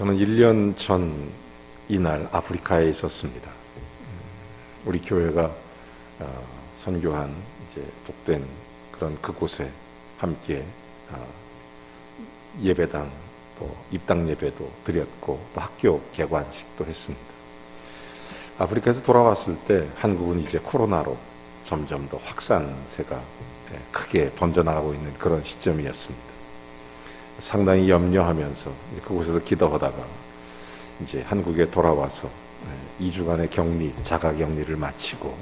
저는 1년 전 이날 아프리카에 있었습니다. 우리 교회가 어, 선교한 이제 복된 그런 그곳에 함께 어, 예배당 또 입당 예배도 드렸고 또 학교 개관식도 했습니다. 아프리카에서 돌아왔을 때 한국은 이제 코로나로 점점 더 확산세가 예, 크게 번져나가고 있는 그런 시점이었습니다. 상당히 염려하면서 그곳에서 기도하다가 이제 한국에 돌아와서 2주간의 격리, 자가 격리를 마치고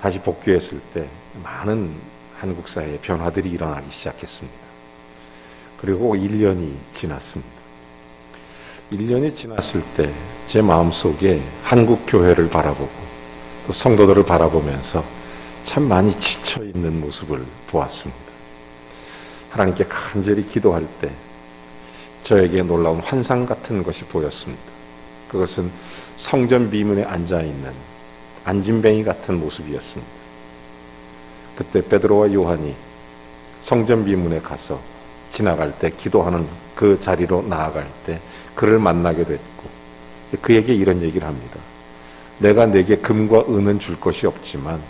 다시 복귀했을 때 많은 한국 사회의 변화들이 일어나기 시작했습니다. 그리고 1년이 지났습니다. 1년이 지났을 때 제 마음속에 한국 교회를 바라보고 또 성도들을 바라보면서 참 많이 지쳐 있는 모습을 보았습니다. 하나님께 간절히 기도할 때 저에게 놀라운 환상 같은 것이 보였습니다. 그것은 성전 비문에 앉아 있는 안진뱅이 같은 모습이었습니다. 그때 베드로와 요한이 성전 비문에 가서 지나갈 때 기도하는 그 자리로 나아갈 때 그를 만나게 됐고 그에게 이런 얘기를 합니다. 내가 내게 금과 은은 줄 것이 없지만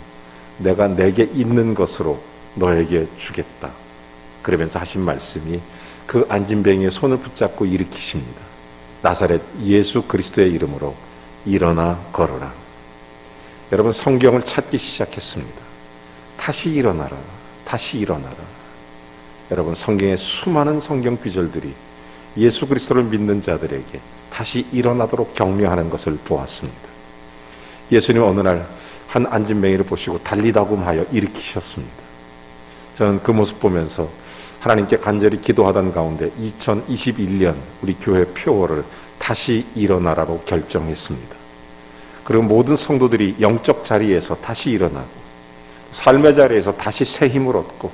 내가 내게 있는 것으로 너에게 주겠다. 그러면서 하신 말씀이 그 안진뱅이의 손을 붙잡고 일으키십니다. 나사렛 예수 그리스도의 이름으로 일어나 걸어라. 여러분 성경을 찾기 시작했습니다. 다시 일어나라. 다시 일어나라. 여러분 성경의 수많은 성경 구절들이 예수 그리스도를 믿는 자들에게 다시 일어나도록 격려하는 것을 보았습니다. 예수님 어느 날 한 안진뱅이를 보시고 달리다고 하여 일으키셨습니다. 저는 그 모습 보면서 하나님께 간절히 기도하던 가운데 2021년 우리 교회 표어를 다시 일어나라고 결정했습니다. 그리고 모든 성도들이 영적 자리에서 다시 일어나고 삶의 자리에서 다시 새 힘을 얻고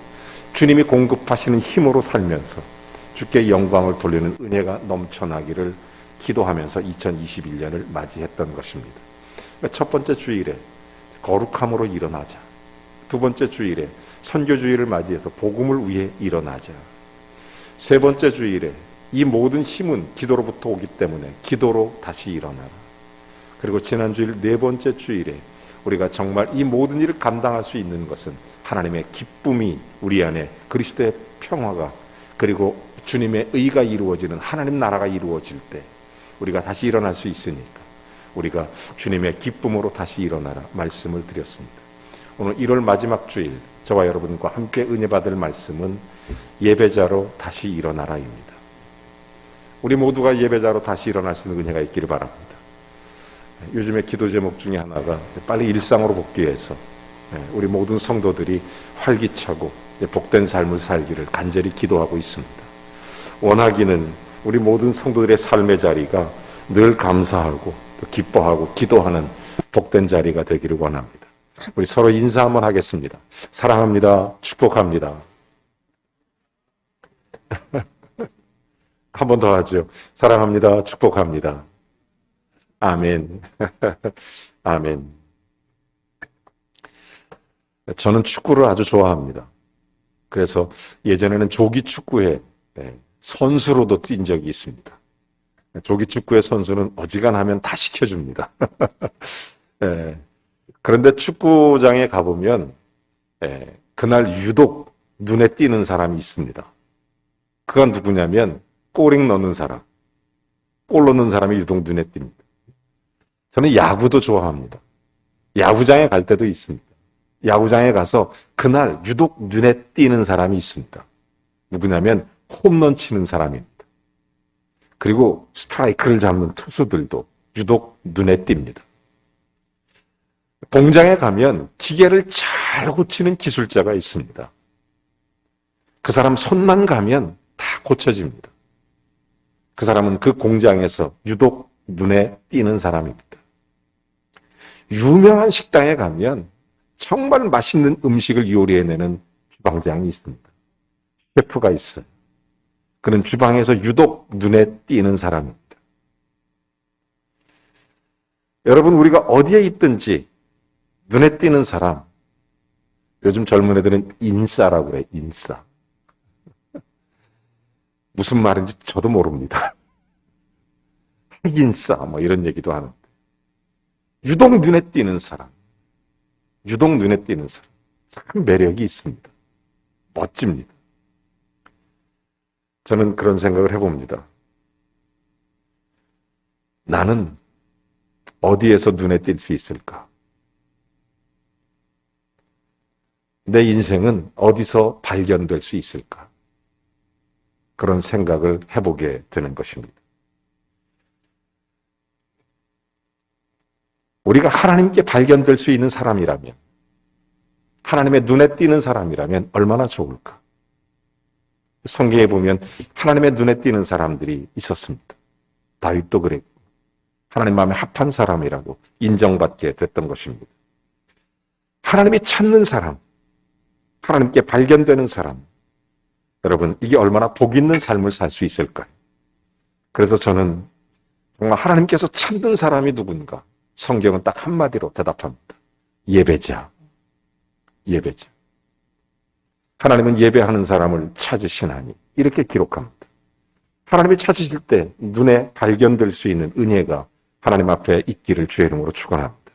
주님이 공급하시는 힘으로 살면서 주께 영광을 돌리는 은혜가 넘쳐나기를 기도하면서 2021년을 맞이했던 것입니다. 첫 번째 주일에 거룩함으로 일어나자. 두 번째 주일에 선교주의를 맞이해서 복음을 위해 일어나자. 세 번째 주일에 이 모든 힘은 기도로부터 오기 때문에 기도로 다시 일어나라. 그리고 지난 주일 네 번째 주일에 우리가 정말 이 모든 일을 감당할 수 있는 것은 하나님의 기쁨이 우리 안에 그리스도의 평화가 그리고 주님의 의가 이루어지는 하나님 나라가 이루어질 때 우리가 다시 일어날 수 있으니까 우리가 주님의 기쁨으로 다시 일어나라 말씀을 드렸습니다. 오늘 1월 마지막 주일 저와 여러분과 함께 은혜 받을 말씀은 예배자로 다시 일어나라입니다. 우리 모두가 예배자로 다시 일어날 수 있는 은혜가 있기를 바랍니다. 요즘에 기도 제목 중에 하나가 빨리 일상으로 복귀해서 우리 모든 성도들이 활기차고 복된 삶을 살기를 간절히 기도하고 있습니다. 원하기는 우리 모든 성도들의 삶의 자리가 늘 감사하고 기뻐하고 기도하는 복된 자리가 되기를 원합니다. 우리 서로 인사 한번 하겠습니다. 사랑합니다. 축복합니다. 한 번 더 하죠. 사랑합니다. 축복합니다. 아멘. 아멘. 저는 축구를 아주 좋아합니다. 그래서 예전에는 조기 축구에 네, 선수로도 뛴 적이 있습니다. 조기 축구의 선수는 어지간하면 다 시켜줍니다. 네. 그런데 축구장에 가보면 예, 그날 유독 눈에 띄는 사람이 있습니다. 그건 누구냐면 꼬링 넣는 사람. 골 넣는 사람이 유독 눈에 띕니다. 저는 야구도 좋아합니다. 야구장에 갈 때도 있습니다. 야구장에 가서 그날 유독 눈에 띄는 사람이 있습니다. 누구냐면 홈런 치는 사람입니다. 그리고 스트라이크를 잡는 투수들도 유독 눈에 띕니다. 공장에 가면 기계를 잘 고치는 기술자가 있습니다. 그 사람 손만 가면 다 고쳐집니다. 그 사람은 그 공장에서 유독 눈에 띄는 사람입니다. 유명한 식당에 가면 정말 맛있는 음식을 요리해내는 주방장이 있습니다. 셰프가 있어요. 그는 주방에서 유독 눈에 띄는 사람입니다. 여러분, 우리가 어디에 있든지 눈에 띄는 사람. 요즘 젊은 애들은 인싸라고 그래, 인싸. 무슨 말인지 저도 모릅니다. 핵인싸 뭐 이런 얘기도 하는데 유독 눈에 띄는 사람, 유독 눈에 띄는 사람 참 매력이 있습니다. 멋집니다. 저는 그런 생각을 해봅니다. 나는 어디에서 눈에 띌 수 있을까? 내 인생은 어디서 발견될 수 있을까? 그런 생각을 해보게 되는 것입니다. 우리가 하나님께 발견될 수 있는 사람이라면, 하나님의 눈에 띄는 사람이라면 얼마나 좋을까? 성경에 보면 하나님의 눈에 띄는 사람들이 있었습니다. 다윗도 그랬고, 하나님 마음에 합한 사람이라고 인정받게 됐던 것입니다. 하나님이 찾는 사람, 하나님께 발견되는 사람, 여러분, 이게 얼마나 복 있는 삶을 살 수 있을까요? 그래서 저는 정말 하나님께서 찾는 사람이 누군가? 성경은 딱 한마디로 대답합니다. 예배자. 예배자. 하나님은 예배하는 사람을 찾으시나니. 이렇게 기록합니다. 하나님이 찾으실 때 눈에 발견될 수 있는 은혜가 하나님 앞에 있기를 주의 이름으로 축원합니다.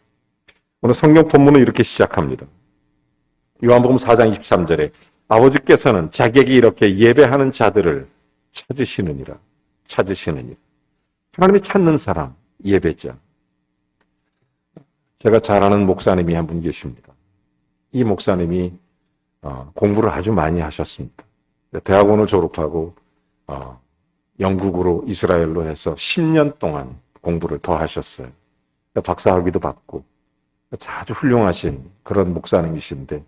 오늘 성경 본문은 이렇게 시작합니다. 요한복음 4장 23절에 아버지께서는 자객이 이렇게 예배하는 자들을 찾으시느니라. 찾으시느니라. 하나님이 찾는 사람, 예배자. 제가 잘 아는 목사님이 한 분 계십니다. 이 목사님이 어, 공부를 아주 많이 하셨습니다. 대학원을 졸업하고 어, 영국으로 이스라엘로 해서 10년 동안 공부를 더 하셨어요. 박사학위도 받고 아주 훌륭하신 그런 목사님이신데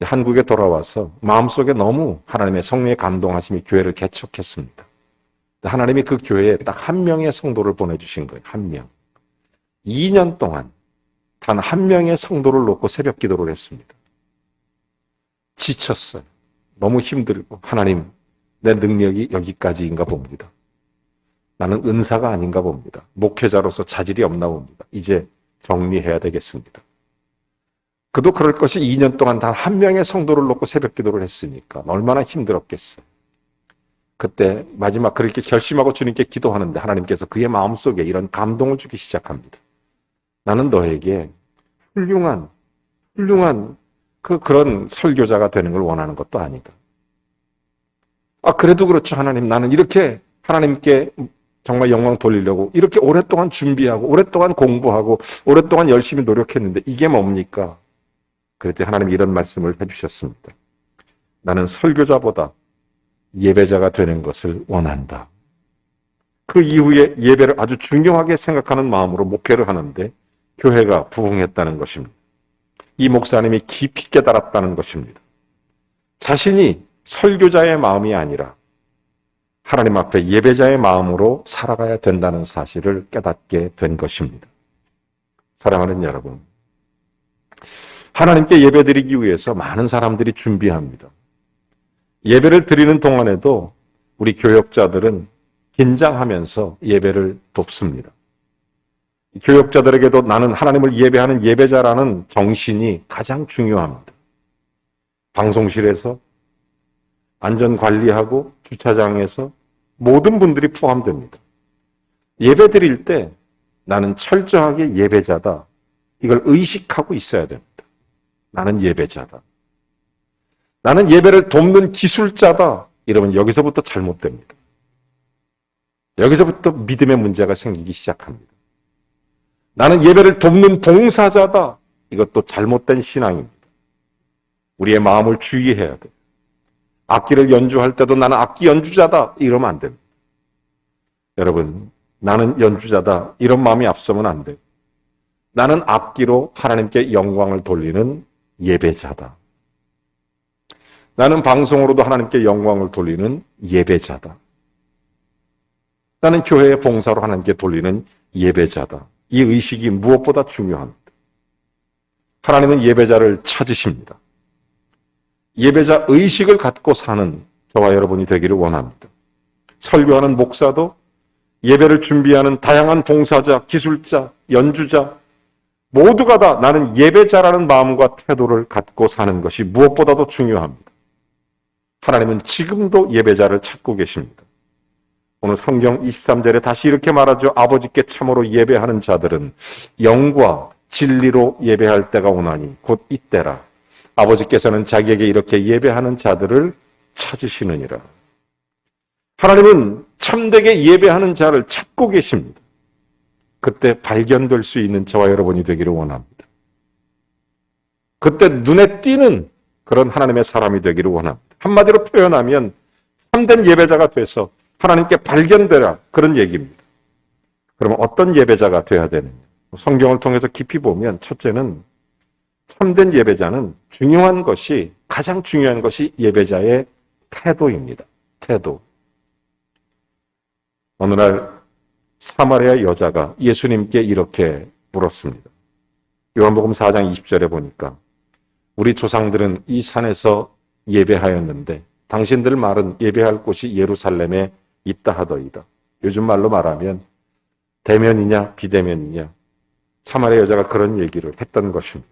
한국에 돌아와서 마음속에 너무 하나님의 성령의 감동하심이 교회를 개척했습니다. 하나님이 그 교회에 딱 한 명의 성도를 보내주신 거예요. 한 명. 2년 동안 단 한 명의 성도를 놓고 새벽 기도를 했습니다. 지쳤어요. 너무 힘들고 하나님 내 능력이 여기까지인가 봅니다. 나는 은사가 아닌가 봅니다. 목회자로서 자질이 없나 봅니다. 이제 정리해야 되겠습니다. 그도 그럴 것이 2년 동안 단 한 명의 성도를 놓고 새벽 기도를 했으니까 얼마나 힘들었겠어요. 그때 마지막 그렇게 결심하고 주님께 기도하는데 하나님께서 그의 마음속에 이런 감동을 주기 시작합니다. 나는 너에게 훌륭한, 훌륭한 그, 그런 설교자가 되는 걸 원하는 것도 아니다. 아, 그래도 그렇죠. 하나님. 나는 이렇게 하나님께 정말 영광 돌리려고 이렇게 오랫동안 준비하고 오랫동안 공부하고 오랫동안 열심히 노력했는데 이게 뭡니까? 그랬더니 하나님이 이런 말씀을 해주셨습니다. 나는 설교자보다 예배자가 되는 것을 원한다. 그 이후에 예배를 아주 중요하게 생각하는 마음으로 목회를 하는데 교회가 부흥했다는 것입니다. 이 목사님이 깊이 깨달았다는 것입니다. 자신이 설교자의 마음이 아니라 하나님 앞에 예배자의 마음으로 살아가야 된다는 사실을 깨닫게 된 것입니다. 사랑하는 여러분, 하나님께 예배드리기 위해서 많은 사람들이 준비합니다. 예배를 드리는 동안에도 우리 교역자들은 긴장하면서 예배를 돕습니다. 교역자들에게도 나는 하나님을 예배하는 예배자라는 정신이 가장 중요합니다. 방송실에서 안전 관리하고 주차장에서 모든 분들이 포함됩니다. 예배 드릴 때 나는 철저하게 예배자다. 이걸 의식하고 있어야 됩니다. 나는 예배자다. 나는 예배를 돕는 기술자다. 이러면 여기서부터 잘못됩니다. 여기서부터 믿음의 문제가 생기기 시작합니다. 나는 예배를 돕는 봉사자다. 이것도 잘못된 신앙입니다. 우리의 마음을 주의해야 돼. 악기를 연주할 때도 나는 악기 연주자다. 이러면 안 됩니다. 여러분, 나는 연주자다. 이런 마음이 앞서면 안 돼요. 나는 악기로 하나님께 영광을 돌리는 예배자다. 나는 방송으로도 하나님께 영광을 돌리는 예배자다. 나는 교회의 봉사로 하나님께 돌리는 예배자다. 이 의식이 무엇보다 중요합니다. 하나님은 예배자를 찾으십니다. 예배자 의식을 갖고 사는 저와 여러분이 되기를 원합니다. 설교하는 목사도 예배를 준비하는 다양한 봉사자, 기술자, 연주자, 모두가 다 나는 예배자라는 마음과 태도를 갖고 사는 것이 무엇보다도 중요합니다. 하나님은 지금도 예배자를 찾고 계십니다. 오늘 성경 23절에 다시 이렇게 말하죠. 아버지께 참으로 예배하는 자들은 영과 진리로 예배할 때가 오나니 곧 이때라. 아버지께서는 자기에게 이렇게 예배하는 자들을 찾으시느니라. 하나님은 참되게 예배하는 자를 찾고 계십니다. 그때 발견될 수 있는 저와 여러분이 되기를 원합니다. 그때 눈에 띄는 그런 하나님의 사람이 되기를 원합니다. 한마디로 표현하면 참된 예배자가 돼서 하나님께 발견되라 그런 얘기입니다. 그러면 어떤 예배자가 돼야 되느냐? 성경을 통해서 깊이 보면 첫째는 참된 예배자는 중요한 것이 가장 중요한 것이 예배자의 태도입니다. 태도. 어느 날 사마리아 여자가 예수님께 이렇게 물었습니다. 요한복음 4장 20절에 보니까 우리 조상들은 이 산에서 예배하였는데 당신들 말은 예배할 곳이 예루살렘에 있다 하더이다. 요즘 말로 말하면 대면이냐 비대면이냐 사마리아 여자가 그런 얘기를 했던 것입니다.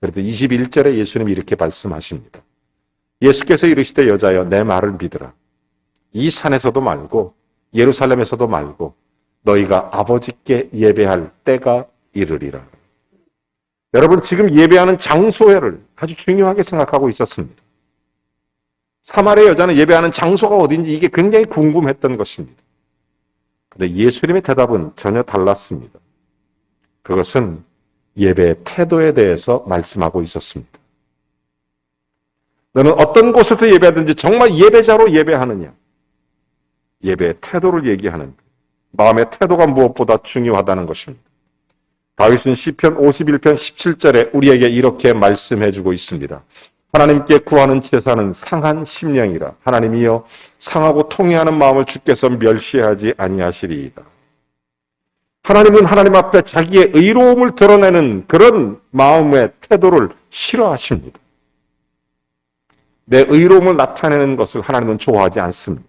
그래도 21절에 예수님이 이렇게 말씀하십니다. 예수께서 이르시되 여자여 내 말을 믿으라. 이 산에서도 말고 예루살렘에서도 말고 너희가 아버지께 예배할 때가 이르리라. 여러분 지금 예배하는 장소를 아주 중요하게 생각하고 있었습니다. 사마리아 여자는 예배하는 장소가 어딘지 이게 굉장히 궁금했던 것입니다. 근데 예수님의 대답은 전혀 달랐습니다. 그것은 예배의 태도에 대해서 말씀하고 있었습니다. 너는 어떤 곳에서 예배하든지 정말 예배자로 예배하느냐? 예배의 태도를 얘기하는 마음의 태도가 무엇보다 중요하다는 것입니다. 다윗은 시편 51편 17절에 우리에게 이렇게 말씀해 주고 있습니다. 하나님께 구하는 제사는 상한 심령이라 하나님이여 상하고 통해하는 마음을 주께서 멸시하지 아니하시리이다. 하나님은 하나님 앞에 자기의 의로움을 드러내는 그런 마음의 태도를 싫어하십니다. 내 의로움을 나타내는 것을 하나님은 좋아하지 않습니다.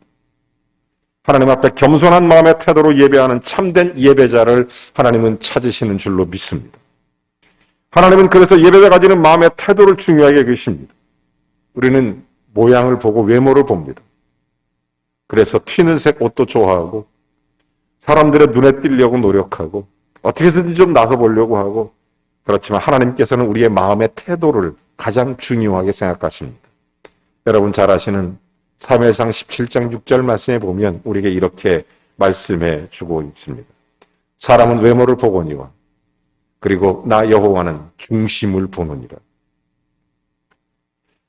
하나님 앞에 겸손한 마음의 태도로 예배하는 참된 예배자를 하나님은 찾으시는 줄로 믿습니다. 하나님은 그래서 예배자 가지는 마음의 태도를 중요하게 계십니다. 우리는 모양을 보고 외모를 봅니다. 그래서 튀는 색 옷도 좋아하고 사람들의 눈에 띄려고 노력하고 어떻게든지 좀 나서 보려고 하고 그렇지만 하나님께서는 우리의 마음의 태도를 가장 중요하게 생각하십니다. 여러분 잘 아시는 사무엘상 17장 6절 말씀에 보면 우리에게 이렇게 말씀해 주고 있습니다. 사람은 외모를 보거니와 그리고 나 여호와는 중심을 보느니라.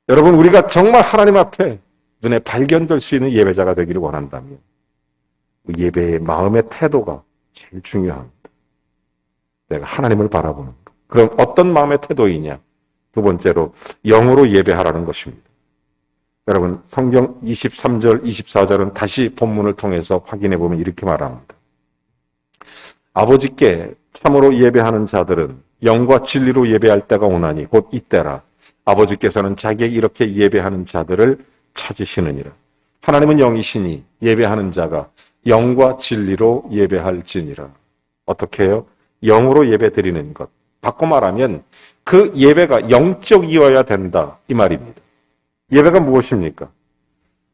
여러분 우리가 정말 하나님 앞에 눈에 발견될 수 있는 예배자가 되기를 원한다면 그 예배의 마음의 태도가 제일 중요합니다. 내가 하나님을 바라보는 것. 그럼 어떤 마음의 태도이냐? 두 번째로 영으로 예배하라는 것입니다. 여러분 성경 23절, 24절은 다시 본문을 통해서 확인해 보면 이렇게 말합니다. 아버지께 참으로 예배하는 자들은 영과 진리로 예배할 때가 오나니 곧 이때라. 아버지께서는 자기에게 이렇게 예배하는 자들을 찾으시느니라. 하나님은 영이시니 예배하는 자가 영과 진리로 예배할지니라. 어떻게 해요? 영으로 예배 드리는 것. 바꿔 말하면 그 예배가 영적이어야 된다. 이 말입니다. 예배가 무엇입니까?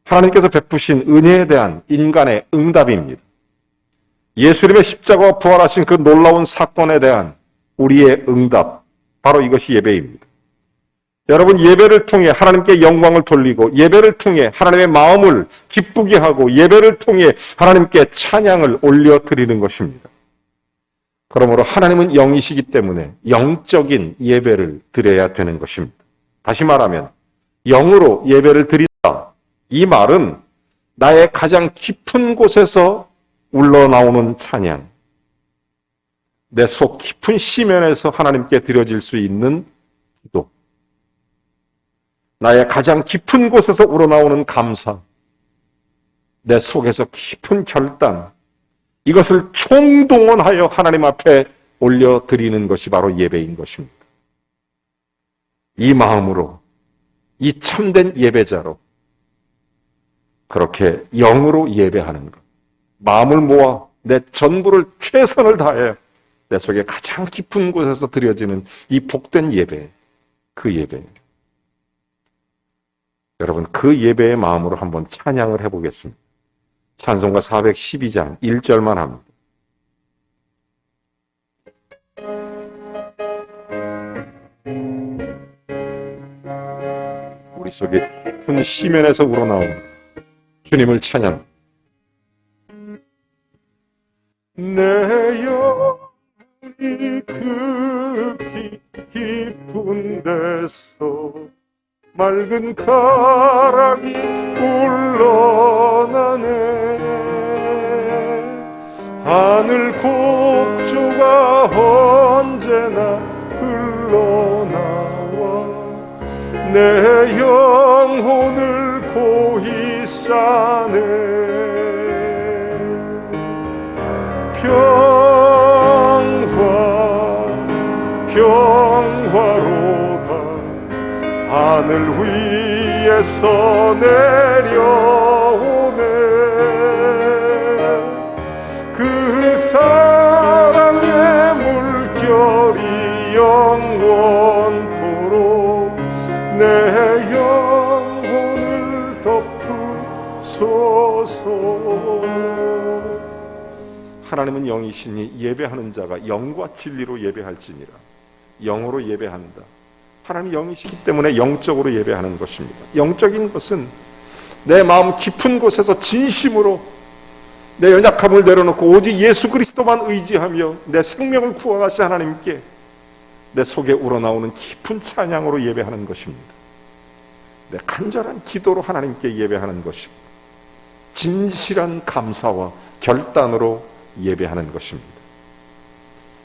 하나님께서 베푸신 은혜에 대한 인간의 응답입니다. 예수님의 십자가와 부활하신 그 놀라운 사건에 대한 우리의 응답. 바로 이것이 예배입니다. 여러분 예배를 통해 하나님께 영광을 돌리고 예배를 통해 하나님의 마음을 기쁘게 하고 예배를 통해 하나님께 찬양을 올려 드리는 것입니다. 그러므로 하나님은 영이시기 때문에 영적인 예배를 드려야 되는 것입니다. 다시 말하면 영으로 예배를 드린다. 이 말은 나의 가장 깊은 곳에서 울러나오는 찬양. 내 속 깊은 시면에서 하나님께 드려질 수 있는 기도. 나의 가장 깊은 곳에서 우러나오는 감사, 내 속에서 깊은 결단, 이것을 총동원하여 하나님 앞에 올려드리는 것이 바로 예배인 것입니다. 이 마음으로, 이 참된 예배자로, 그렇게 영으로 예배하는 것. 마음을 모아 내 전부를 최선을 다해 내 속에 가장 깊은 곳에서 드려지는 이 복된 예배, 그 예배. 여러분 그 예배의 마음으로 한번 찬양을 해보겠습니다. 찬송가 412장 1절만 합니다. 우리 속에 깊은 시면에서 우러나온 주님을 찬양. 내 영이 그 깊- 깊은 데서 맑은 가락이 흘러나네 하늘 곡조가 언제나 흘러나와 내 영혼을 고이 싸네. 평화 평화로다 하늘 위에서 내려오네. 그사 하나님은 영이시니 예배하는 자가 영과 진리로 예배할지니라 영으로 예배한다 하나님 영이시기 때문에 영적으로 예배하는 것입니다. 영적인 것은 내 마음 깊은 곳에서 진심으로 내 연약함을 내려놓고 오직 예수 그리스도만 의지하며 내 생명을 구원하신 하나님께 내 속에 우러나오는 깊은 찬양으로 예배하는 것입니다. 내 간절한 기도로 하나님께 예배하는 것이고 진실한 감사와 결단으로 예배하는 것입니다.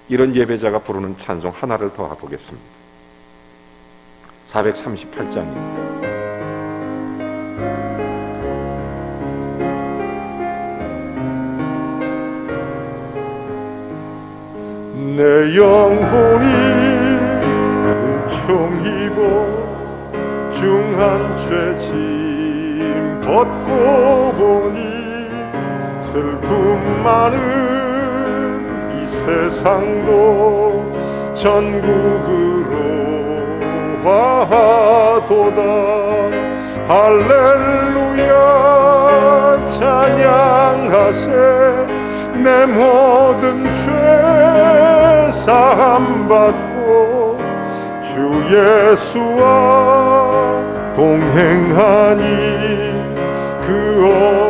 이런 예배자가 부르는 찬송 하나를 더 보겠습니다. 438장입니다. 내 영혼이 입어 중한 죄짐 벗고 보니 슬픔 많은 이 세상도 전국으로 화하도다. 할렐루야 찬양하세. 내 모든 죄 사함 받고 주 예수와 동행하니 그 어디나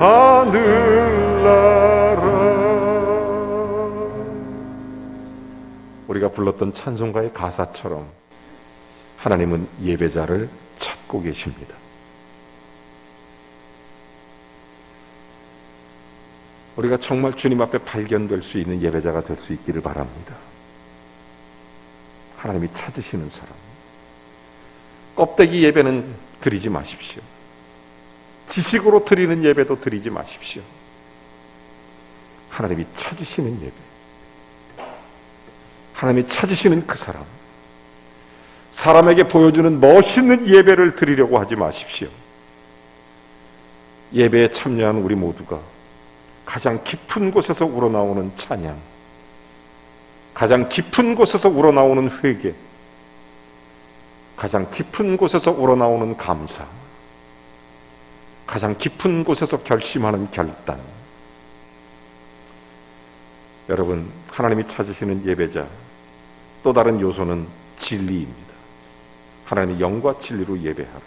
하늘나라 우리가 불렀던 찬송가의 가사처럼 하나님은 예배자를 찾고 계십니다. 우리가 정말 주님 앞에 발견될 수 있는 예배자가 될 수 있기를 바랍니다. 하나님이 찾으시는 사람. 껍데기 예배는 드리지 마십시오. 지식으로 드리는 예배도 드리지 마십시오. 하나님이 찾으시는 예배. 하나님이 찾으시는 그 사람. 사람에게 보여주는 멋있는 예배를 드리려고 하지 마십시오. 예배에 참여한 우리 모두가 가장 깊은 곳에서 우러나오는 찬양, 가장 깊은 곳에서 우러나오는 회개, 가장 깊은 곳에서 우러나오는 감사, 가장 깊은 곳에서 결심하는 결단. 여러분, 하나님이 찾으시는 예배자, 또 다른 요소는 진리입니다. 하나님의 영과 진리로 예배하라.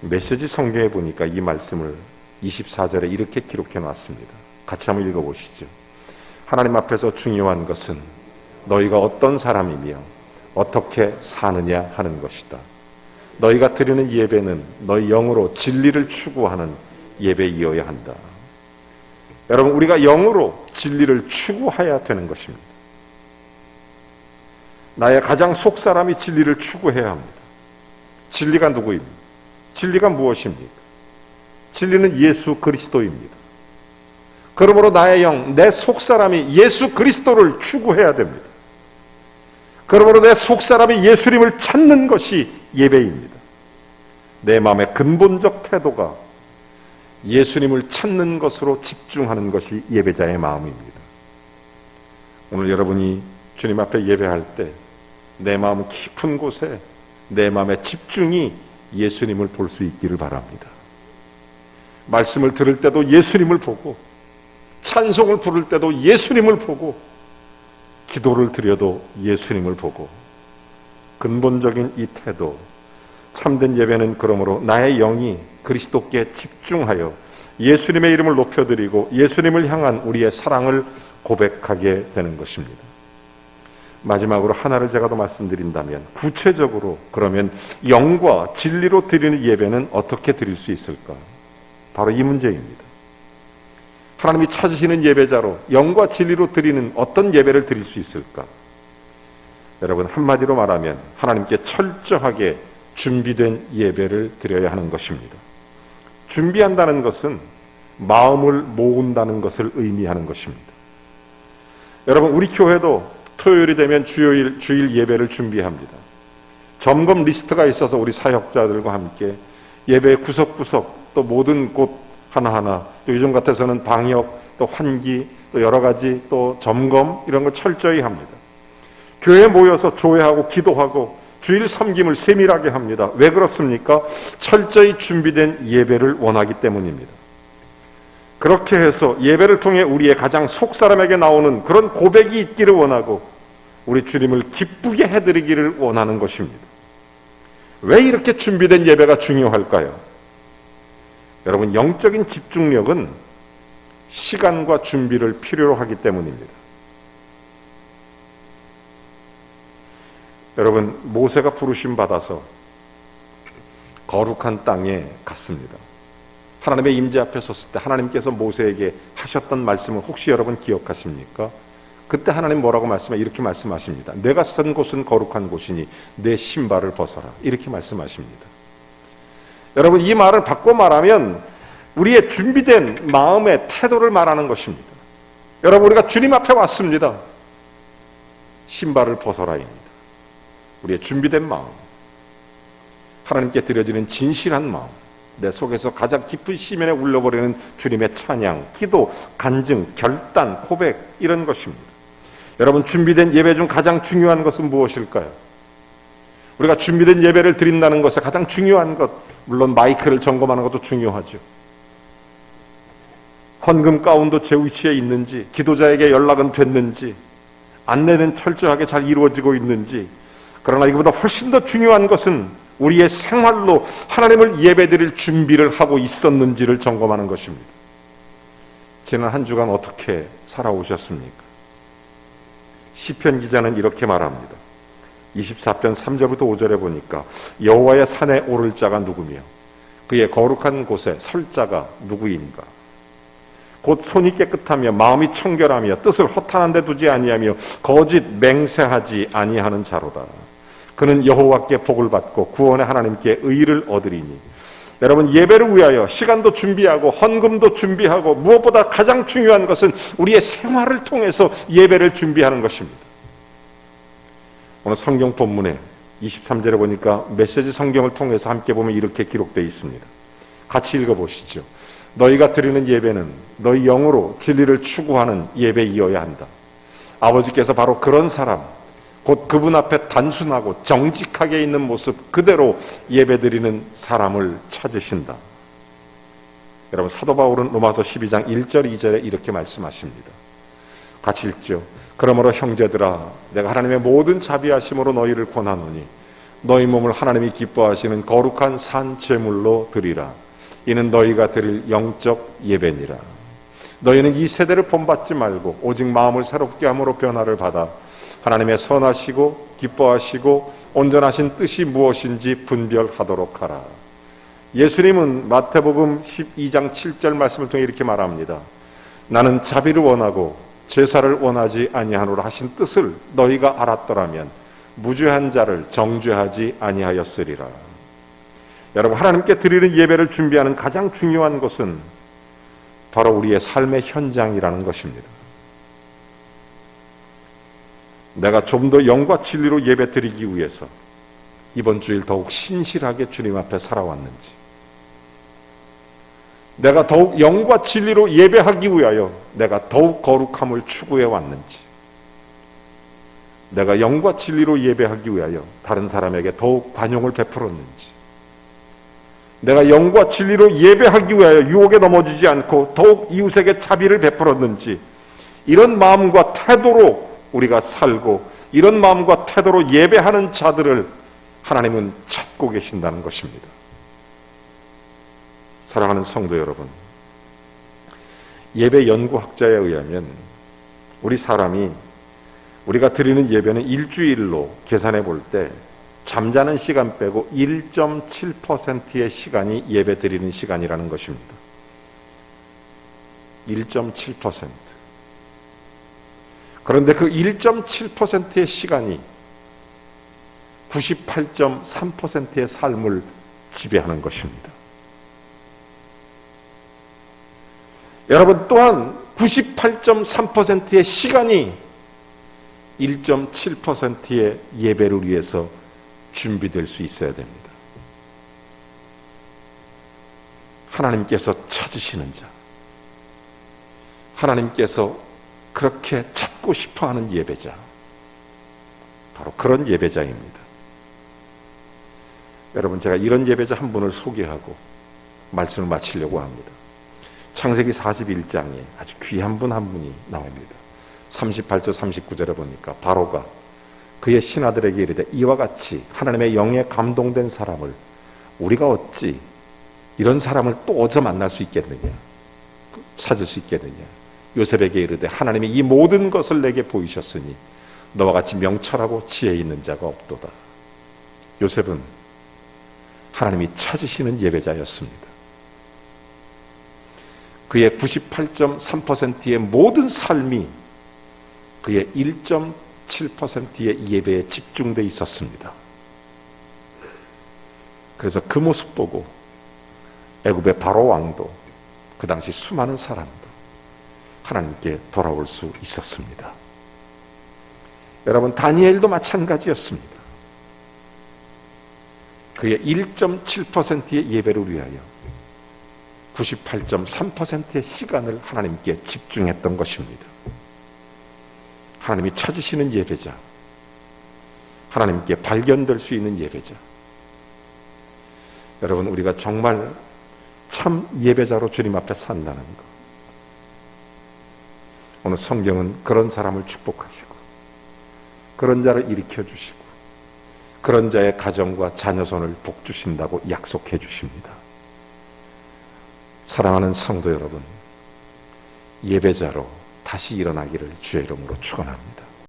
메시지 성경에 보니까 이 말씀을 24절에 이렇게 기록해 놨습니다. 같이 한번 읽어 보시죠. 하나님 앞에서 중요한 것은 너희가 어떤 사람이며 어떻게 사느냐 하는 것이다. 너희가 드리는 예배는 너희 영으로 진리를 추구하는 예배이어야 한다. 여러분, 우리가 영으로 진리를 추구해야 되는 것입니다. 나의 가장 속 사람이 진리를 추구해야 합니다. 진리가 누구입니까? 진리가 무엇입니까? 진리는 예수 그리스도입니다. 그러므로 나의 영, 내 속 사람이 예수 그리스도를 추구해야 됩니다. 그러므로 내 속 사람이 예수님을 찾는 것이 예배입니다. 내 마음의 근본적 태도가 예수님을 찾는 것으로 집중하는 것이 예배자의 마음입니다. 오늘 여러분이 주님 앞에 예배할 때 내 마음 깊은 곳에 내 마음의 집중이 예수님을 볼 수 있기를 바랍니다. 말씀을 들을 때도 예수님을 보고 찬송을 부를 때도 예수님을 보고 기도를 드려도 예수님을 보고 근본적인 이 태도 참된 예배는 그러므로 나의 영이 그리스도께 집중하여 예수님의 이름을 높여드리고 예수님을 향한 우리의 사랑을 고백하게 되는 것입니다. 마지막으로 하나를 제가 더 말씀드린다면 구체적으로 그러면 영과 진리로 드리는 예배는 어떻게 드릴 수 있을까? 바로 이 문제입니다. 하나님이 찾으시는 예배자로 영과 진리로 드리는 어떤 예배를 드릴 수 있을까? 여러분 한마디로 말하면 하나님께 철저하게 준비된 예배를 드려야 하는 것입니다. 준비한다는 것은 마음을 모은다는 것을 의미하는 것입니다. 여러분 우리 교회도 토요일이 되면 주요일 주일 예배를 준비합니다. 점검 리스트가 있어서 우리 사역자들과 함께 예배 구석구석 또 모든 곳 하나하나 또 요즘 같아서는 방역 또 환기 또 여러 가지 또 점검 이런 걸 철저히 합니다. 교회 모여서 조회하고 기도하고 주일 섬김을 세밀하게 합니다. 왜 그렇습니까? 철저히 준비된 예배를 원하기 때문입니다. 그렇게 해서 예배를 통해 우리의 가장 속 사람에게 나오는 그런 고백이 있기를 원하고 우리 주님을 기쁘게 해드리기를 원하는 것입니다. 왜 이렇게 준비된 예배가 중요할까요? 여러분, 영적인 집중력은 시간과 준비를 필요로 하기 때문입니다. 여러분, 모세가 부르심 받아서 거룩한 땅에 갔습니다. 하나님의 임재 앞에 섰을 때 하나님께서 모세에게 하셨던 말씀을 혹시 여러분 기억하십니까? 그때 하나님 뭐라고 말씀해 이렇게 말씀하십니다. 내가 선 곳은 거룩한 곳이니 내 신발을 벗어라. 이렇게 말씀하십니다. 여러분 이 말을 바꿔 말하면 우리의 준비된 마음의 태도를 말하는 것입니다. 여러분 우리가 주님 앞에 왔습니다. 신발을 벗어라입니다. 우리의 준비된 마음, 하나님께 드려지는 진실한 마음, 내 속에서 가장 깊은 시면에 울려버리는 주님의 찬양, 기도, 간증, 결단, 고백 이런 것입니다. 여러분 준비된 예배 중 가장 중요한 것은 무엇일까요? 우리가 준비된 예배를 드린다는 것에 가장 중요한 것, 물론 마이크를 점검하는 것도 중요하죠. 헌금 가운도 제 위치에 있는지, 기도자에게 연락은 됐는지, 안내는 철저하게 잘 이루어지고 있는지, 그러나 이거보다 훨씬 더 중요한 것은 우리의 생활로 하나님을 예배드릴 준비를 하고 있었는지를 점검하는 것입니다. 지난 한 주간 어떻게 살아오셨습니까? 시편 기자는 이렇게 말합니다. 24편 3절부터 5절에 보니까 여호와의 산에 오를 자가 누구며 그의 거룩한 곳에 설 자가 누구인가? 곧 손이 깨끗하며 마음이 청결하며 뜻을 허탄한 데 두지 아니하며 거짓 맹세하지 아니하는 자로다. 그는 여호와께 복을 받고 구원의 하나님께 의를 얻으리니 여러분 예배를 위하여 시간도 준비하고 헌금도 준비하고 무엇보다 가장 중요한 것은 우리의 생활을 통해서 예배를 준비하는 것입니다. 오늘 성경 본문에 23절에 보니까 메시지 성경을 통해서 함께 보면 이렇게 기록되어 있습니다. 같이 읽어 보시죠. 너희가 드리는 예배는 너희 영으로 진리를 추구하는 예배이어야 한다. 아버지께서 바로 그런 사람, 곧 그분 앞에 단순하고 정직하게 있는 모습 그대로 예배드리는 사람을 찾으신다. 여러분 사도 바울은 로마서 12장 1절 2절에 이렇게 말씀하십니다. 같이 읽죠. 그러므로 형제들아 내가 하나님의 모든 자비하심으로 너희를 권하노니 너희 몸을 하나님이 기뻐하시는 거룩한 산 제물로 드리라. 이는 너희가 드릴 영적 예배니라. 너희는 이 세대를 본받지 말고 오직 마음을 새롭게 함으로 변화를 받아 하나님의 선하시고 기뻐하시고 온전하신 뜻이 무엇인지 분별하도록 하라. 예수님은 마태복음 12장 7절 말씀을 통해 이렇게 말합니다. 나는 자비를 원하고 제사를 원하지 아니하노라 하신 뜻을 너희가 알았더라면 무죄한 자를 정죄하지 아니하였으리라. 여러분 하나님께 드리는 예배를 준비하는 가장 중요한 것은 바로 우리의 삶의 현장이라는 것입니다. 내가 좀 더 영과 진리로 예배 드리기 위해서 이번 주일 더욱 신실하게 주님 앞에 살아왔는지, 내가 더욱 영과 진리로 예배하기 위하여 내가 더욱 거룩함을 추구해 왔는지, 내가 영과 진리로 예배하기 위하여 다른 사람에게 더욱 관용을 베풀었는지, 내가 영과 진리로 예배하기 위하여 유혹에 넘어지지 않고 더욱 이웃에게 자비를 베풀었는지 이런 마음과 태도로 우리가 살고 이런 마음과 태도로 예배하는 자들을 하나님은 찾고 계신다는 것입니다. 사랑하는 성도 여러분, 예배 연구학자에 의하면 우리 사람이 우리가 드리는 예배는 일주일로 계산해 볼 때 잠자는 시간 빼고 1.7%의 시간이 예배 드리는 시간이라는 것입니다. 1.7%. 그런데 그 1.7%의 시간이 98.3%의 삶을 지배하는 것입니다. 여러분 또한 98.3%의 시간이 1.7%의 예배를 위해서 준비될 수 있어야 됩니다. 하나님께서 찾으시는 자, 하나님께서 그렇게 찾고 싶어 하는 예배자, 바로 그런 예배자입니다. 여러분, 제가 이런 예배자 한 분을 소개하고 말씀을 마치려고 합니다. 창세기 41장에 아주 귀한 분 한 분이 나옵니다. 38절 39절에 보니까 바로가 그의 신하들에게 이르되 이와 같이 하나님의 영에 감동된 사람을 우리가 어찌 이런 사람을 또 어디서 만날 수 있겠느냐 찾을 수 있겠느냐 요셉에게 이르되 하나님이 이 모든 것을 내게 보이셨으니 너와 같이 명철하고 지혜 있는 자가 없도다 요셉은 하나님이 찾으시는 예배자였습니다 그의 98.3%의 모든 삶이 그의 1.7%의 예배에 집중돼 있었습니다. 그래서 그 모습 보고 애굽의 바로 왕도 그 당시 수많은 사람도 하나님께 돌아올 수 있었습니다. 여러분 다니엘도 마찬가지였습니다. 그의 1.7%의 예배를 위하여 98.3%의 시간을 하나님께 집중했던 것입니다. 하나님이 찾으시는 예배자, 하나님께 발견될 수 있는 예배자. 여러분, 우리가 정말 참 예배자로 주님 앞에 산다는 것. 오늘 성경은 그런 사람을 축복하시고, 그런 자를 일으켜 주시고, 그런 자의 가정과 자녀 손을 복 주신다고 약속해 주십니다. 사랑하는 성도 여러분, 예배자로 다시 일어나기를 주의 이름으로 축원합니다.